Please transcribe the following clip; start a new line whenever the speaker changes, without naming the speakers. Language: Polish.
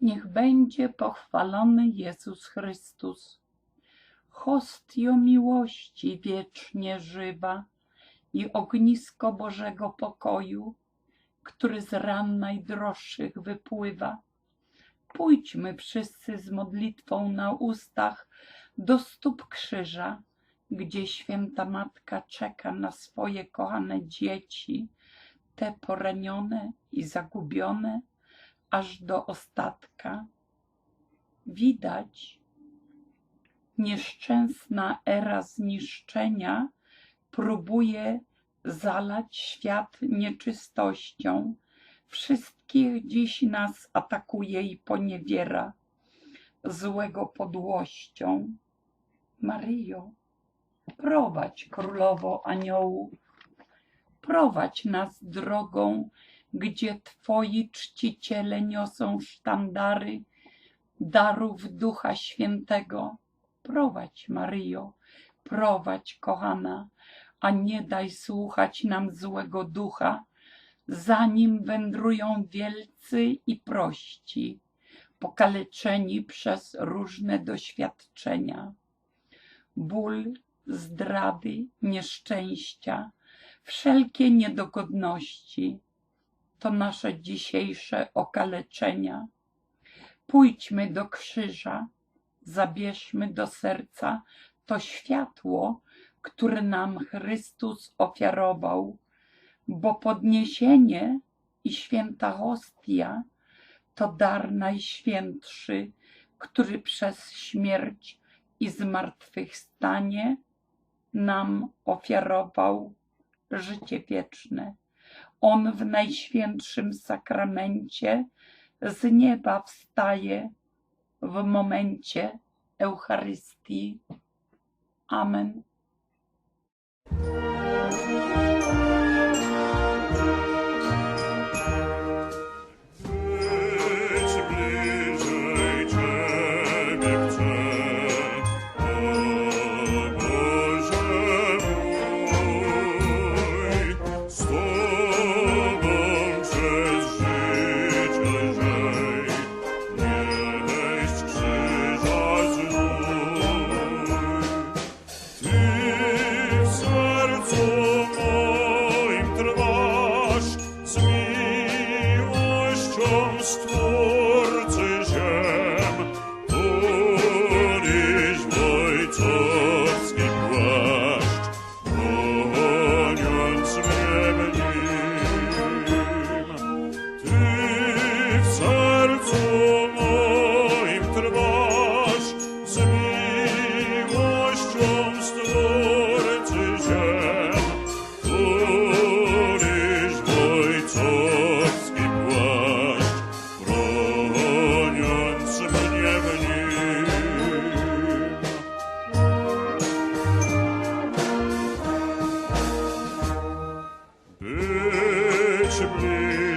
Niech będzie pochwalony Jezus Chrystus. Hostio miłości wiecznie żywa i ognisko Bożego pokoju, który z ran najdroższych wypływa. Pójdźmy wszyscy z modlitwą na ustach do stóp krzyża, gdzie święta Matka czeka na swoje kochane dzieci, te poranione i zagubione, aż do ostatka. Widać, nieszczęsna era zniszczenia próbuje zalać świat nieczystością. Wszystkich dziś nas atakuje i poniewiera złego podłością. Maryjo, prowadź królowo aniołów, prowadź nas drogą, gdzie Twoi czciciele niosą sztandary darów Ducha Świętego. Prowadź, Maryjo, prowadź, kochana, a nie daj słuchać nam złego ducha, zanim wędrują wielcy i prości, pokaleczeni przez różne doświadczenia. Ból, zdrady, nieszczęścia, wszelkie niedogodności to nasze dzisiejsze okaleczenia. Pójdźmy do krzyża, zabierzmy do serca to światło, które nam Chrystus ofiarował, bo podniesienie i święta hostia to dar najświętszy, który przez śmierć i zmartwychwstanie nam ofiarował życie wieczne. On w najświętszym sakramencie z nieba wstaje w momencie Eucharystii. Amen.
trust Deutsche Blüte.